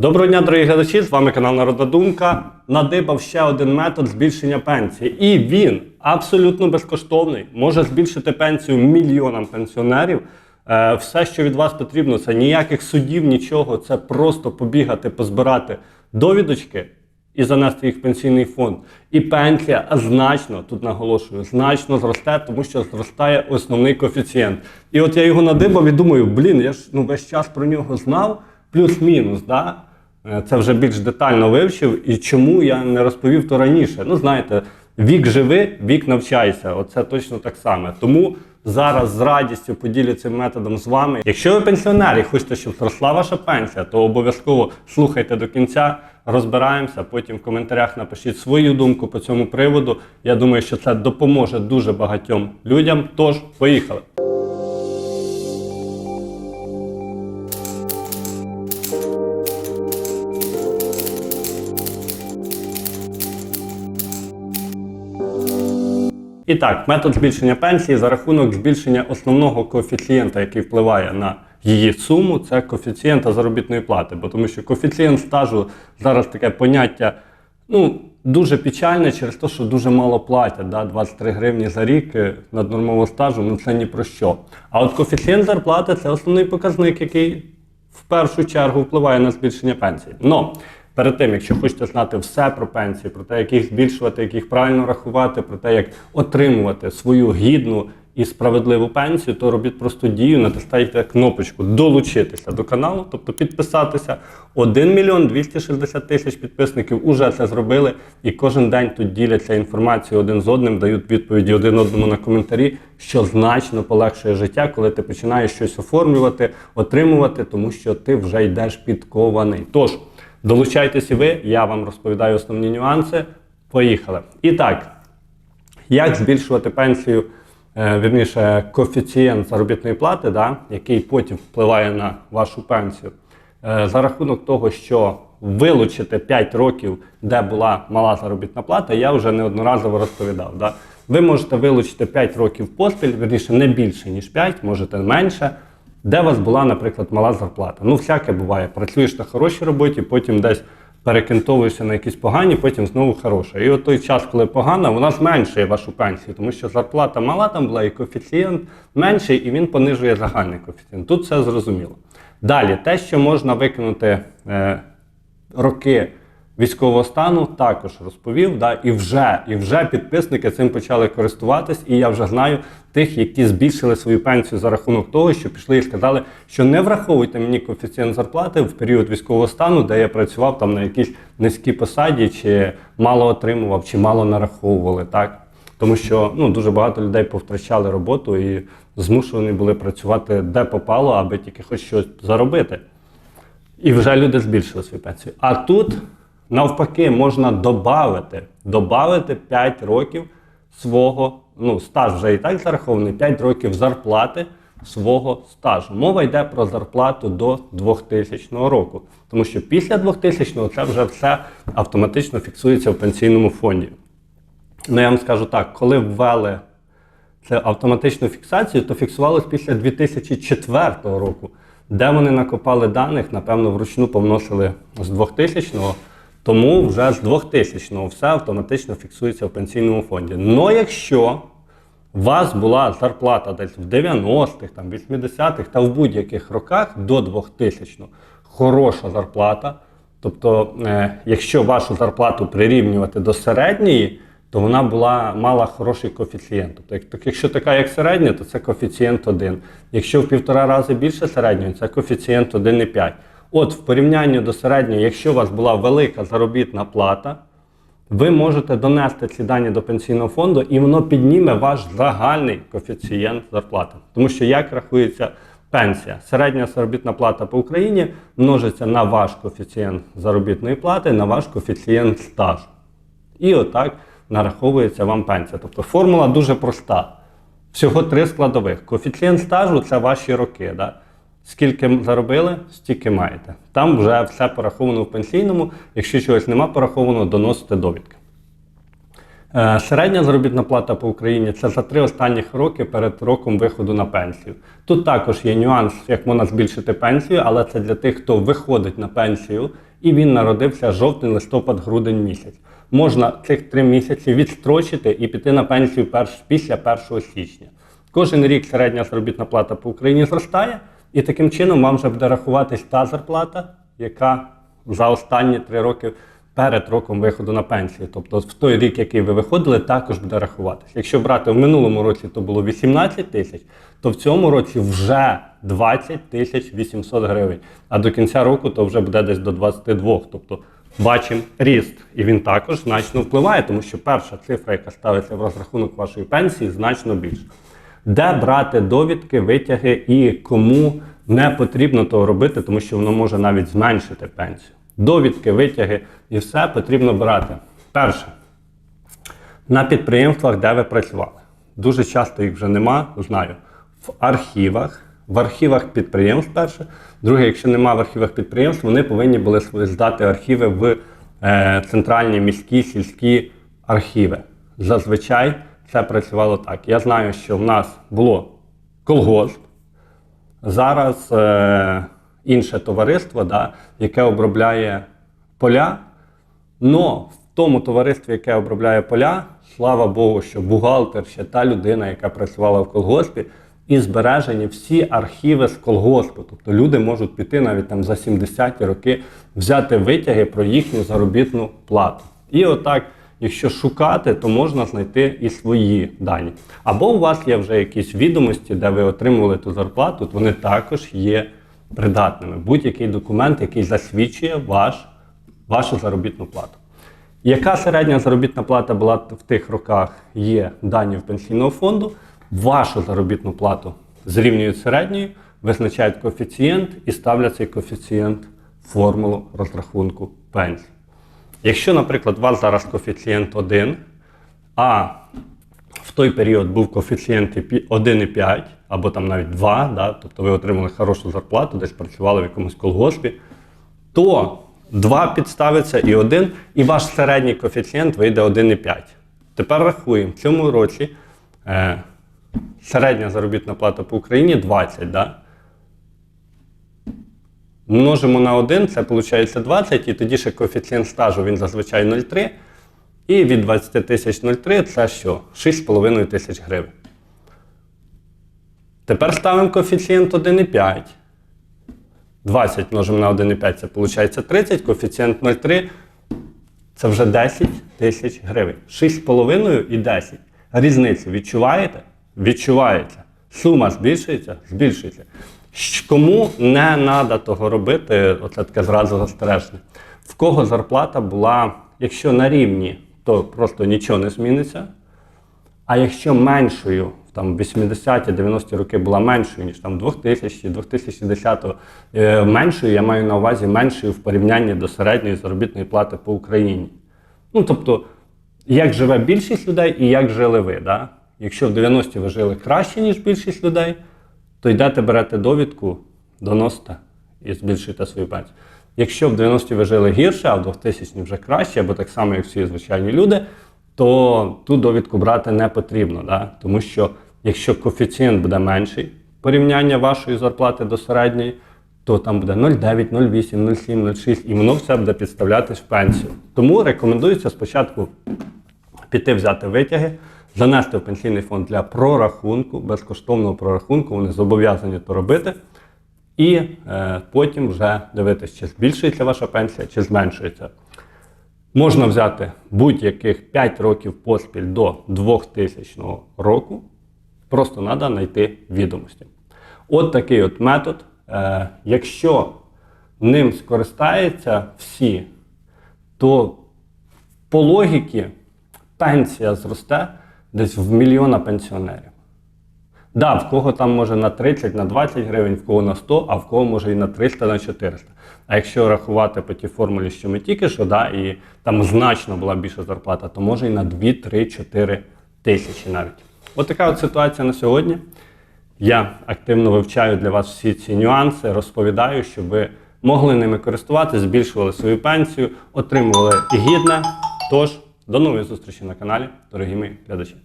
Доброго дня, дорогі глядачі! З вами канал Народна Думка. Надибав ще один метод збільшення пенсії. І він абсолютно безкоштовний. Може збільшити пенсію мільйонам пенсіонерів. Е, Все, що від вас потрібно, це ніяких судів, нічого. Це просто побігати, позбирати довідочки і занести їх в пенсійний фонд. І пенсія значно, тут наголошую, значно зросте, тому що зростає основний коефіцієнт. І от я його надибав і думаю, блін, я ж ну, весь час про нього знав, плюс-мінус. Да? Е, Це вже більш детально вивчив. І чому я не розповів то раніше? Ну, знаєте, вік живи, вік навчайся. Оце точно так само. Тому зараз з радістю поділю цим методом з вами. Якщо ви пенсіонер і хочете, щоб зросла ваша пенсія, то обов'язково слухайте до кінця, розбираємося. Потім в коментарях напишіть свою думку по цьому приводу. Я думаю, що це допоможе дуже багатьом людям. Тож, поїхали. І так, метод збільшення пенсії за рахунок збільшення основного коефіцієнта, який впливає на її суму, це коефіцієнта заробітної плати. Бо тому що коефіцієнт стажу зараз таке поняття ну, дуже печальне через те, що дуже мало платять. Да? 23 гривні за рік е, наднормового стажу, ну це ні про що. А от коефіцієнт зарплати це основний показник, який в першу чергу впливає на збільшення пенсії. Но перед тим, якщо хочете знати все про пенсії, про те, як їх збільшувати, як їх правильно рахувати, про те, як отримувати свою гідну і справедливу пенсію, то робіть просто дію, натискайте кнопочку долучитися до каналу, тобто підписатися. 1 мільйон 260 тисяч підписників уже це зробили, і кожен день тут діляться інформацією один з одним, дають відповіді один одному на коментарі, що значно полегшує життя, коли ти починаєш щось оформлювати, отримувати, тому що ти вже йдеш підкований. Тож долучайтесь і ви, я вам розповідаю основні нюанси. Поїхали. І так, як збільшувати пенсію, е, вірніше, коефіцієнт заробітної плати, да, який потім впливає на вашу пенсію, Е, за рахунок того, що вилучити 5 років, де була мала заробітна плата, я вже неодноразово розповідав. Да. Ви можете вилучити 5 років поспіль, вірніше, не більше, ніж 5, можете менше. Де у вас була, наприклад, мала зарплата? Ну, всяке буває. Працюєш на хорошій роботі, потім десь перекинтовуєшся на якісь погані, потім знову хороша. І от той час, коли погана, вона зменшує вашу пенсію, тому що зарплата мала там була, і коефіцієнт менший, і він понижує загальний коефіцієнт. Тут все зрозуміло. Далі, те, що можна викинути е, роки військового стану, також розповів. Да, і вже і вже підписники цим почали користуватись, і я вже знаю тих, які збільшили свою пенсію за рахунок того, що пішли і сказали, що не враховуйте мені коефіцієнт зарплати в період військового стану, де я працював там на якійсь низькій посаді, чи мало отримував, чи мало нараховували. так. Тому що ну, дуже багато людей повтрачали роботу і змушені були працювати де попало, аби тільки хоч щось заробити. І вже люди збільшили свою пенсію. А тут, навпаки, можна додати, додати 5 років свого, ну, стаж вже і так зарахований, 5 років зарплати свого стажу. Мова йде про зарплату до 2000 року. Тому що після 2000 це вже все автоматично фіксується в пенсійному фонді. Ну, я вам скажу так, коли ввели це автоматичну фіксацію, то фіксувалось після 2004 року, де вони накопали даних, напевно, вручну повносили з 2000-го, тому вже з 2000-го все автоматично фіксується в пенсійному фонді. Ну, якщо у вас була зарплата десь в 90-х, там, 80-х та в будь-яких роках до 2000-го, хороша зарплата, тобто, е, якщо вашу зарплату прирівнювати до середньої, то вона була, мала хороший коефіцієнт. Тобто, якщо така, як середня, то це коефіцієнт 1. Якщо в півтора рази більше середньої, це коефіцієнт 1,5. От в порівнянні до середньої, якщо у вас була велика заробітна плата, ви можете донести ці дані до пенсійного фонду, і воно підніме ваш загальний коефіцієнт зарплати. Тому що як рахується пенсія? Середня заробітна плата по Україні множиться на ваш коефіцієнт заробітної плати, на ваш коефіцієнт стажу. І отак нараховується вам пенсія. Тобто формула дуже проста. Всього три складових. Коефіцієнт стажу це ваші роки. Да? Скільки заробили, стільки маєте. Там вже все пораховано в пенсійному. Якщо чогось нема пораховано, доносите довідки. Е, Середня заробітна плата по Україні це за три останніх роки перед роком виходу на пенсію. Тут також є нюанс, як можна збільшити пенсію, але це для тих, хто виходить на пенсію і він народився жовтень, листопад, грудень місяць. Можна цих три місяці відстрочити і піти на пенсію перш, після 1 січня. Кожен рік середня заробітна плата по Україні зростає, і таким чином вам вже буде рахуватись та зарплата, яка за останні три роки перед роком виходу на пенсію. Тобто в той рік, який ви виходили, також буде рахуватись. Якщо брати в минулому році, то було 18 тисяч, то в цьому році вже 20 тисяч 800 гривень. А до кінця року то вже буде десь до 22. Тобто бачимо ріст. І він також значно впливає, тому що перша цифра, яка ставиться в розрахунок вашої пенсії, значно більша. Де брати довідки, витяги і кому не потрібно того робити, тому що воно може навіть зменшити пенсію. Довідки, витяги і все потрібно брати. Перше, на підприємствах, де ви працювали. Дуже часто їх вже нема, знаю. В архівах, в архівах підприємств перше. Друге, якщо нема в архівах підприємств, вони повинні були свої здати архіви в е, центральні міські сільські архіви. Зазвичай це працювало так. Я знаю, що в нас було колгосп, зараз е, інше товариство, да, яке обробляє поля. Но в тому товаристві, яке обробляє поля, слава Богу, що бухгалтер ще та людина, яка працювала в колгоспі, і збережені всі архіви з колгоспу. Тобто люди можуть піти навіть там за 70-ті роки, взяти витяги про їхню заробітну плату. І отак, якщо шукати, то можна знайти і свої дані. Або у вас є вже якісь відомості, де ви отримували ту зарплату, то вони також є придатними. Будь-який документ, який засвідчує ваш, вашу заробітну плату. Яка середня заробітна плата була в тих роках, є дані в пенсійного фонду. Вашу заробітну плату зрівнюють середньою, визначають коефіцієнт і ставлять цей коефіцієнт в формулу розрахунку пенсії. Якщо, наприклад, у вас зараз коефіцієнт 1, а в той період був коефіцієнт 1,5 або там навіть 2, да, тобто ви отримали хорошу зарплату, десь працювали в якомусь колгоспі, то 2 підставиться і 1, і ваш середній коефіцієнт вийде 1,5. Тепер рахуємо, в цьому році е, середня заробітна плата по Україні 20, да? Множимо на 1, це виходить 20, і тоді ще коефіцієнт стажу він зазвичай 0,3. І від 20 тисяч 0,3 це що? 6,5 тисяч гривень. Тепер ставимо коефіцієнт 1,5. 20 множимо на 1,5 це виходить 30, коефіцієнт 0,3 це вже 10 тисяч гривень. 6,5 і 10. Різницю відчуваєте? Відчувається. Сума збільшується? Збільшується. Кому не треба того робити, оце таке зразу застережне. В кого зарплата була, якщо на рівні, то просто нічого не зміниться. А якщо меншою, там 80-90 роки була меншою, ніж там 2000, 2010, е, меншою, я маю на увазі меншою в порівнянні до середньої заробітної плати по Україні. Ну, тобто, як живе більшість людей і як жили ви. Да? Якщо в 90-ті ви жили краще, ніж більшість людей, то йдете, берете довідку, доносите і збільшуєте свою пенсію. Якщо в 90-ті ви жили гірше, а в 2000 вже краще, або так само, як всі звичайні люди, то ту довідку брати не потрібно. Да? Тому що якщо коефіцієнт буде менший порівняння вашої зарплати до середньої, то там буде 0,9, 0,8, 0,7, 0,6, і воно все буде підставлятись в пенсію. Тому рекомендується спочатку піти взяти витяги, занести в пенсійний фонд для прорахунку, безкоштовного прорахунку, вони зобов'язані то робити. І е, потім вже дивитися, чи збільшується ваша пенсія, чи зменшується. Можна взяти будь-яких 5 років поспіль до 2000 року. Просто треба знайти відомості. От такий от метод. Е, якщо ним скористаються всі, то по логіки пенсія зросте десь в мільйона пенсіонерів. Да, в кого там може на 30, на 20 гривень, в кого на 100, а в кого може і на 300, на 400. А якщо рахувати по тій формулі, що ми тільки що, да, і там значно була більша зарплата, то може і на 2, 3, 4 тисячі навіть. От така от ситуація на сьогодні. Я активно вивчаю для вас всі ці нюанси, розповідаю, щоб ви могли ними користуватися, збільшували свою пенсію, отримували гідне. Тож, до нової зустрічі на каналі, дорогі мої глядачі.